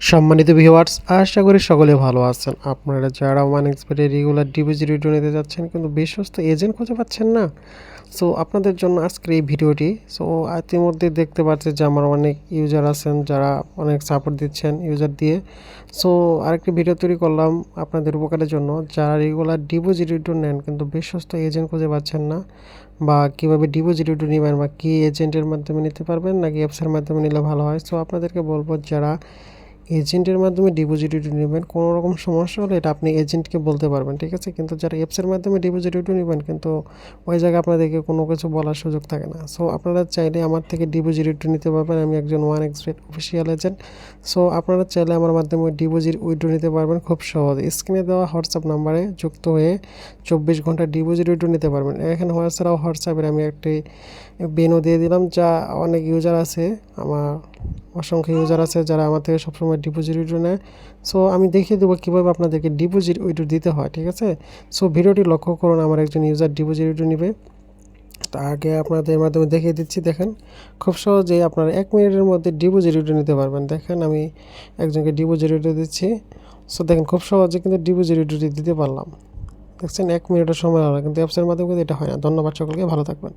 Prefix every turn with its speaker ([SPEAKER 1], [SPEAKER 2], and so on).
[SPEAKER 1] সম্মানিত ভিউয়ার্স আশা করি সকলে ভালো আছেন। আপনারা যারা ওয়ান এক্সপেটে রেগুলার ডিপোজিট রিটার্ন নিতে যাচ্ছেন, কিন্তু বিশ্বস্ত এজেন্ট খুঁজে পাচ্ছেন না। সো আপনাদের জন্য আজকের এই ভিডিওটি সো ইতিমধ্যে দেখতে পাচ্ছেন যে আমার অনেক ইউজার আছেন যারা অনেক সাপোর্ট দিচ্ছেন ইউজার দিয়ে। সো আরেকটি ভিডিও তৈরি করলাম আপনাদের উপকারের জন্য। যারা রেগুলার ডিপোজিট রিটার্ন নেন, কিন্তু বিশ্বস্ত এজেন্ট খুঁজে পাচ্ছেন না, বা কীভাবে ডিপোজিট রিটার্ন নেবেন বা কী এজেন্টের মাধ্যমে নিতে পারবেন, নাকি অ্যাপসের মাধ্যমে নিলে ভালো হয়? সো আপনাদেরকে বলব, যারা এজেন্টের মাধ্যমে ডিপোজিট নেবেন কোনো রকম সমস্যা হলে এটা আপনি এজেন্টকে বলতে পারবেন, ঠিক আছে? কিন্তু যারা অ্যাপসের মাধ্যমে ডিপোজিট নেবেন, কিন্তু ওই জায়গায় আপনাদেরকে কোনো কিছু বলার সুযোগ থাকে না। সো আপনারা চাইলে আমার থেকে ডিপোজিট নিতে পারবেন, আমি একজন one expat official agent so আপনারা চাইলে আমার মাধ্যমে ডিপোজিট উইড্রো নিতে পারবেন, খুব সহজে। স্ক্রিনে দেওয়া হোয়াটসঅ্যাপ নাম্বারে যুক্ত হয়ে চব্বিশ ঘণ্টা ডিপোজিট উইড্রো নিতে পারবেন। এখানে হোয়াটসঅ্যাপ হোয়াটসঅ্যাপের আমি একটি বেনও দিয়ে দিলাম, যা অনেক ইউজার আছে, আমার অসংখ্য ইউজার আছে যারা আমার থেকে সবসময় ডিপোজিট উইড্রো নেয়। সো আমি দেখিয়ে দেবো কীভাবে আপনাদেরকে ডিপোজিট উইড্রো দিতে হয়, ঠিক আছে? সো ভিডিওটি লক্ষ্য করুন, আমার একজন ইউজার ডিপোজিট উইড্রো নেবে। তা আগে আপনাদের মাধ্যমে দেখিয়ে দিচ্ছি, দেখেন। খুব সহজেই আপনারা এক মিনিটের মধ্যে ডিপোজিট উইড্রো নিতে পারবেন। দেখেন, আমি একজনকে ডিপোজিট উইড্রো দিচ্ছি। সো দেখেন, খুব সহজে কিন্তু ডিপোজিট উইড্রো দিতে পারলাম। দেখছেন, এক মিনিটের সময় লাগল, কিন্তু অ্যাপসের মাধ্যমে কিন্তু এটা হয় না। ধন্যবাদ সকলকে, ভালো থাকবেন।